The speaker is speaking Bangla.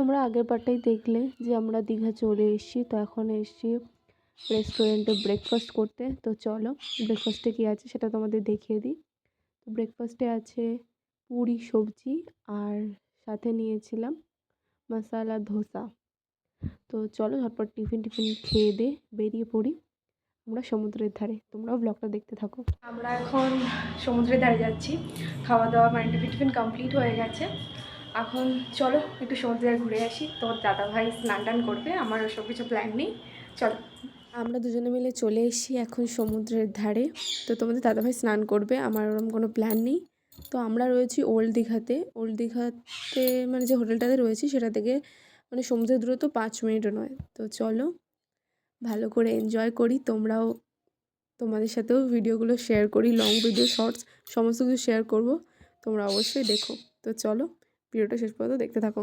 তোমরা আগের পার্টটাই দেখলে যে আমরা দীঘা চলে এসেছি। তো এখন এসেছি রেস্টুরেন্টে ব্রেকফাস্ট করতে। তো চলো ব্রেকফাস্টে কী আছে সেটা তোমাদের দেখিয়ে দিই। তো ব্রেকফাস্টে আছে পুরি, সবজি আর সাথে নিয়েছিলাম মশালা, ধোসা। তো চলো ঝটপট টিফিন টিফিন খেয়ে দিয়ে বেরিয়ে পড়ি আমরা সমুদ্রের ধারে। তোমরাও ব্লগটা দেখতে থাকো। আমরা এখন সমুদ্রের ধারে যাচ্ছি। খাওয়া দাওয়া টিফিন টিফিন কমপ্লিট হয়ে গেছে। এখন চলো, একটু সমুদ্রে ঘুরে আসি। তোর দাদা ভাই স্নান টান করবে, আমার ওসব কিছু প্ল্যান নেই। চলো। আমরা দুজনে মিলে চলে এসেছি এখন সমুদ্রের ধারে। তো তোমাদের দাদাভাই স্নান করবে, আমার ওরকম কোনো প্ল্যান নেই। তো আমরা রয়েছি ওল্ড দীঘাতে। ওল্ড দীঘাতে মানে যে হোটেলটাতে রয়েছি, সেটা থেকে মানে সমুদ্রের দূরত্ব পাঁচ মিনিটও নয়। তো চলো, ভালো করে এনজয় করি। তোমরাও তোমাদের সাথেও ভিডিওগুলো শেয়ার করি লং ভিডিও শর্টস সমস্ত কিছু শেয়ার করব। তোমরা অবশ্যই দেখো। তো চলো। ভিডিওটা শেষ পর্যন্ত দেখতে থাকো।